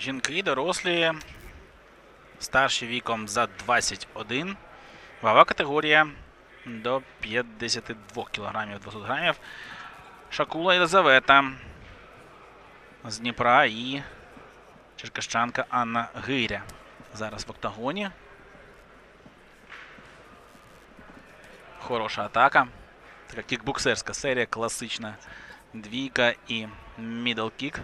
жінки дорослі, старші віком за 21. Вага категорія до 52 кг 200 грамів. Шакула Єлизавета з Дніпра і черкащанка Анна Гиря. Зараз в октагоні. Хороша атака. Така кікбоксерська серія, класична двійка і мідл кік.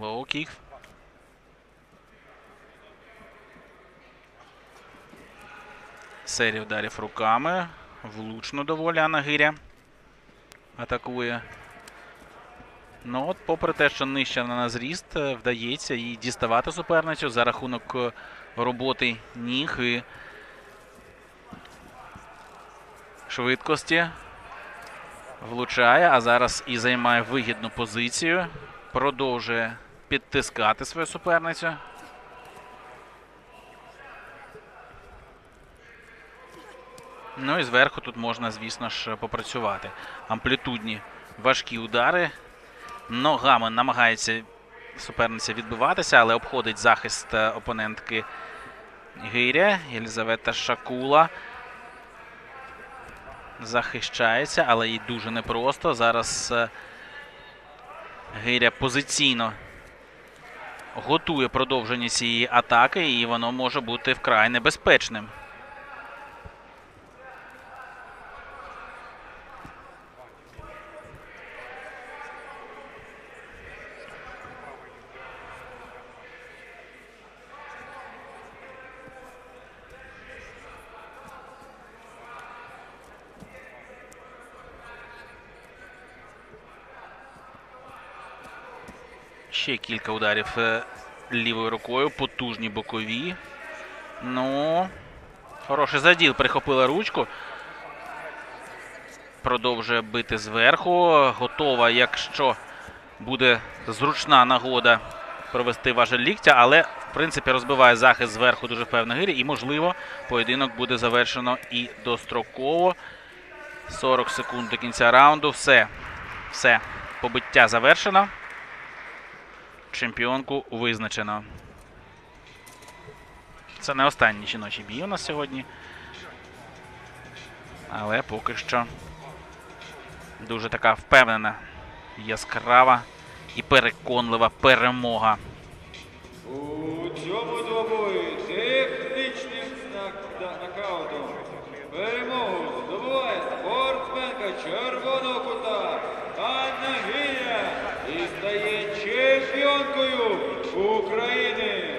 Лоу кік. Серія ударів руками. Влучно доволі Анна Гиря атакує. Ну от, попри те, що нижче на зріст, е, вдається їй діставати суперницю за рахунок е, роботи ніг і швидкості. Влучає, а зараз і займає вигідну позицію. Продовжує підтискати свою суперницю. Ну і зверху тут можна, звісно ж, попрацювати. Амплітудні важкі удари. Ногами намагається суперниця відбиватися, але обходить захист е, опонентки Гиря. Єлізавета Шакула захищається, але їй дуже непросто. Зараз е, Гиря позиційно готує продовження цієї атаки, і воно може бути вкрай небезпечним. Ще кілька ударів е, лівою рукою, потужні бокові. Ну, хороший заділ, прихопила ручку. Продовжує бити зверху. Готова, якщо буде зручна нагода провести важель ліктя, але в принципі розбиває захист зверху дуже впевнено гирі. І, можливо, поєдинок буде завершено і достроково. 40 секунд до кінця раунду. Все. Все. Побиття завершено. Чемпіонку визначено. Це не останній жіночий бій у нас сьогодні. Але поки що дуже така впевнена, яскрава і переконлива перемога. У цьому двобої технічним знак- нокаутом перемогу здобуває спортсменка червоного Чемпіонкою України.